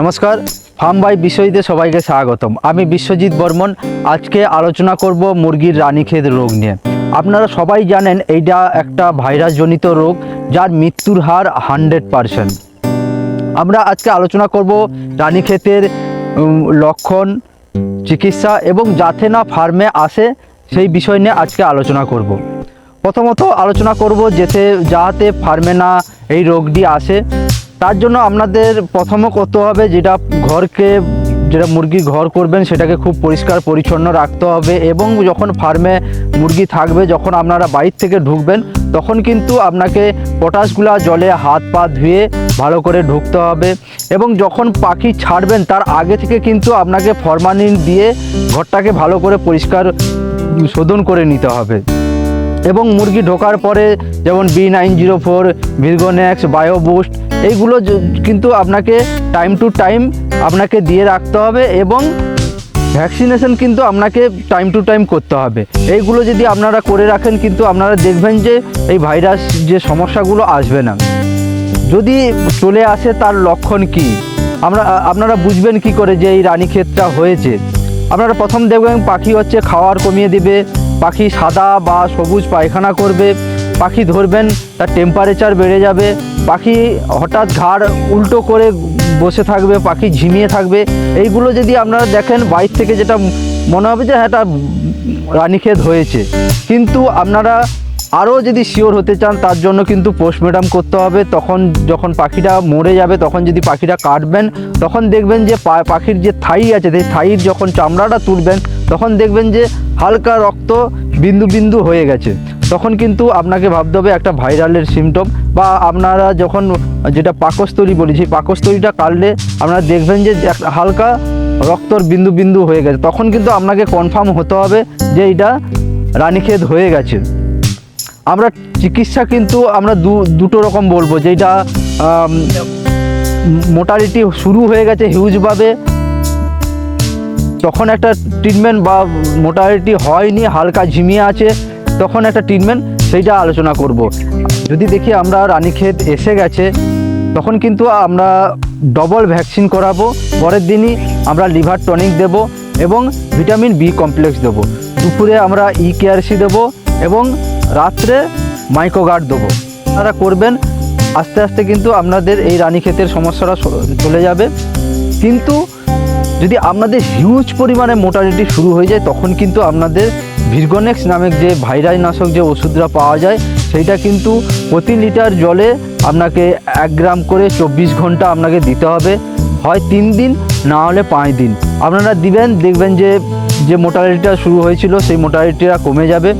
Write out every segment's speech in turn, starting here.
নমস্কার, farm by বিশ্বজিতে সবাইকে স্বাগতম। আমি বিশ্বজিৎ বর্মন, আজকে আলোচনা করব মুরগির রানীক্ষেত রোগ নিয়ে। আপনারা সবাই জানেন এইটা একটা ভাইরাসজনিত রোগ, যার মৃত্যুর হার হান্ড্রেড পারসেন্ট। আমরা আজকে আলোচনা করব রানীক্ষেতের লক্ষণ, চিকিৎসা এবং যাতে না ফার্মে আসে সেই বিষয় নিয়ে আজকে আলোচনা করব। প্রথমত আলোচনা করব যেতে, যাতে ফার্মে না এই রোগটি আসে। তার জন্য আপনাদের প্রথমে করতে হবে যেটা ঘরকে, যেটা মুরগি ঘর করবেন, সেটাকে খুব পরিষ্কার, পরিচ্ছন্ন রাখতে হবে এবং যখন ফার্মে মুরগি থাকবে, যখন আপনারা বাইর থেকে ঢুকবেন, তখন কিন্তু আপনাকে পটাশগুলা জলে হাত পা ধুয়ে ভালো করে ঢুকতে হবে এবং যখন পাখি ছাড়বেন, তার আগে থেকে কিন্তু আপনাকে ফরমালিন দিয়ে ঘরটাকে ভালো করে পরিষ্কার শোধন করে নিতে হবে। এবং মুরগি ঢোকার পরে যেমন B nine zero four Virgonex Bioboost এইগুলো কিন্তু আপনাকে টাইম টু টাইম আপনাকে দিয়ে রাখতে হবে এবং ভ্যাকসিনেশন কিন্তু আপনাকে টাইম টু টাইম করতে হবে। এইগুলো যদি আপনারা করে রাখেন কিন্তু আপনারা দেখবেন যে এই ভাইরাস যে সমস্যাগুলো আসবে না। যদি চলে আসে তার লক্ষণ কি? আমরা আপনারা বুঝবেন কি করে যে এই রানী রানীক্ষেতটা হয়েছে। আপনারা প্রথম দেখবেন পাখি হচ্ছে খাওয়ার কমিয়ে দিবে, পাখি সাদা বা সবুজ পায়খানা করবে, পাখি ধরবেন, তার টেম্পারেচার বেড়ে যাবে, পাখি হঠাৎ ঘাড় উল্টো করে বসে থাকবে, পাখি ঝিমিয়ে থাকবে, এইগুলো যদি আপনারা দেখেন, বাইর থেকে যেটা মনে হবে যে হ্যাঁ এটা রানীক্ষেত হয়েছে। কিন্তু আপনারা আরও যদি শিওর হতে চান, তার জন্য কিন্তু পোস্টমর্টম করতে হবে। তখন যখন পাখিটা মরে যাবে, তখন যদি পাখিটা কাটবেন, তখন দেখবেন যে পাখির যে থাই আছে, সেই থাইয়ের যখন চামড়াটা তুলবেন, তখন দেখবেন যে হালকা রক্ত বিন্দু বিন্দু হয়ে গেছে। তখন কিন্তু আপনাকে ভাবতে হবে একটা ভাইরালের সিমটম বা আপনারা যখন যেটা পাকস্থলী বলি, সেই পাকস্থলীটা কাটলে আপনারা দেখবেন যে একটা হালকা রক্তর বিন্দু বিন্দু হয়ে গেছে। তখন কিন্তু আপনাকে কনফার্ম হতে হবে যে এটা রানীক্ষেত হয়ে গেছে। আমরা চিকিৎসা কিন্তু আমরা দু, দুটো রকম বলব। যেটা মোটালিটি শুরু হয়ে গেছে হিউজভাবে তখন একটা ট্রিটমেন্ট বা মোটালিটি হয়নি, হালকা ঝিমিয়ে আছে, তখন একটা ট্রিটমেন্ট সেইটা আলোচনা করব। যদি দেখি আমরা রানীক্ষেত এসে গেছে, তখন কিন্তু আমরা ডবল ভ্যাকসিন করাবো, পরের দিনই আমরা লিভার টনিক দেব এবং ভিটামিন বি কমপ্লেক্স দেবো। দুপুরে আমরা ই কেআরসি দেবো এবং রাত্রে মাইক্রোগার্ড দেবো। আপনারা করবেন, আস্তে আস্তে কিন্তু আপনাদের এই রানীক্ষেতের সমস্যাটা চলে যাবে। কিন্তু যদি আপনাদের হিউজ পরিমাণে মোটালিটি শুরু হয়ে যায়, তখন কিন্তু আপনাদের ভিরগনেক্স নামক যে ভাইরাস নাশক যে ওষুধটা পাওয়া যায়, সেইটা কিন্তু প্রতি লিটার জলে আপনাকে এক গ্রাম করে চব্বিশ ঘণ্টা আপনাকে দিতে হবে। হয় তিন দিন, না হলে পাঁচ দিন। আপনারা দিবেন, দেখবেন যে যে মোটালিটিটা শুরু হয়েছিল, সেই মোটালিটিটা কমে যাবে।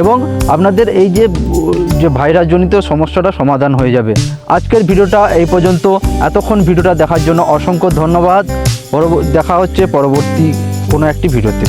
এবং আপনাদের এই যে যে ভাইরাসজনিত সমস্যাটা সমাধান হয়ে যাবে। আজকের ভিডিওটা এই পর্যন্ত। এতক্ষণ ভিডিওটা দেখার জন্য অসংখ্য ধন্যবাদ। দেখা হচ্ছে পরবর্তী কোনো একটি ভিডিওতে।